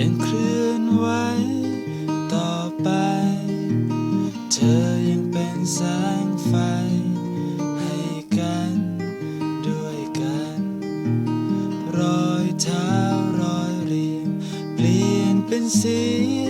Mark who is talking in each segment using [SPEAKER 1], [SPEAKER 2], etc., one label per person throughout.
[SPEAKER 1] ยังเคลื่อนไหวต่อไป เธอยังเป็นแสงไฟ ให้กันดยกัน รอยเท้ารอยเรียงเปลี่ยนเป็นสี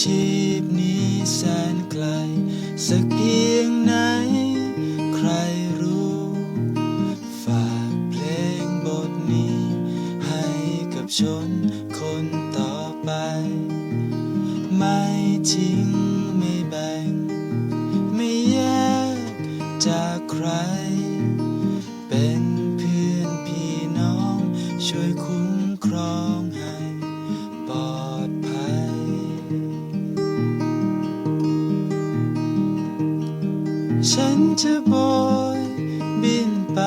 [SPEAKER 1] ชีพนี้แสนไกล สักเพียงไหน ใครรู้ ฝากเพลงบทนี้ ให้กับชนคนต่อไป ไม่ทิ้ง ฉันจะโบยบินไป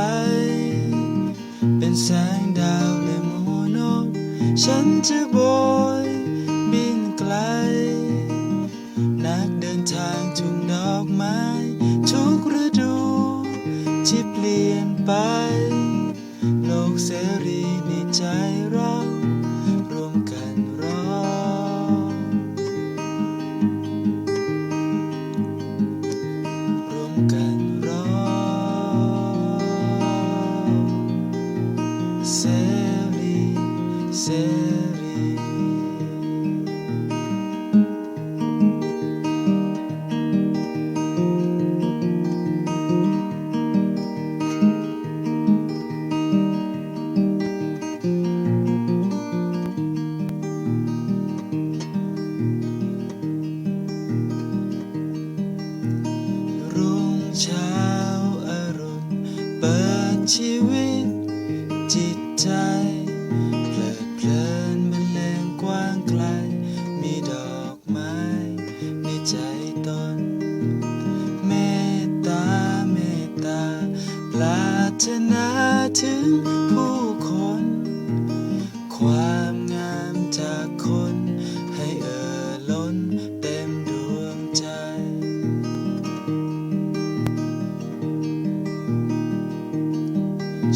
[SPEAKER 1] เป็นแสงดาวและหมูนกฉันจะโบ ชีวิตจิตใจเพลิดเพลิน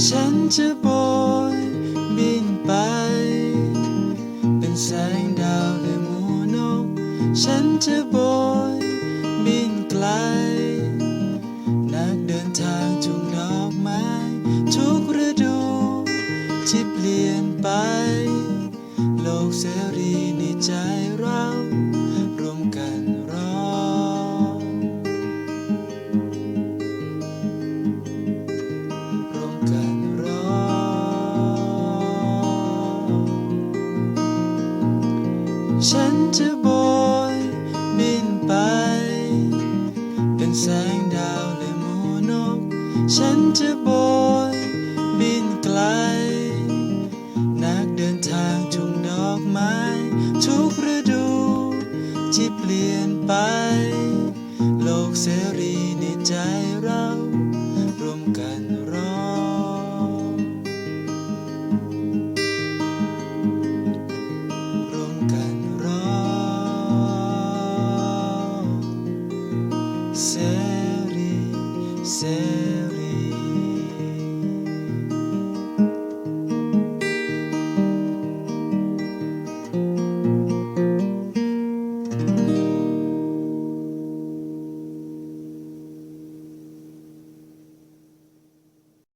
[SPEAKER 1] ฉันจะโบยบินไป เป็นแสงดาวและหมูนก ฉันจะโบยบินไกล นักเดินทางจุงดอกไม้ ทุกฤดูที่เปลี่ยนไป โลกเสรีในใจเรารวมกัน ฉันจะโบยบินไป เป็นแสงดาวและหมูนก ฉันจะโบยบินไกล นักเดินทางจุงดอกไม้ ทุกฤดูที่เปลี่ยนไป โลกเสรีในใจเรา said.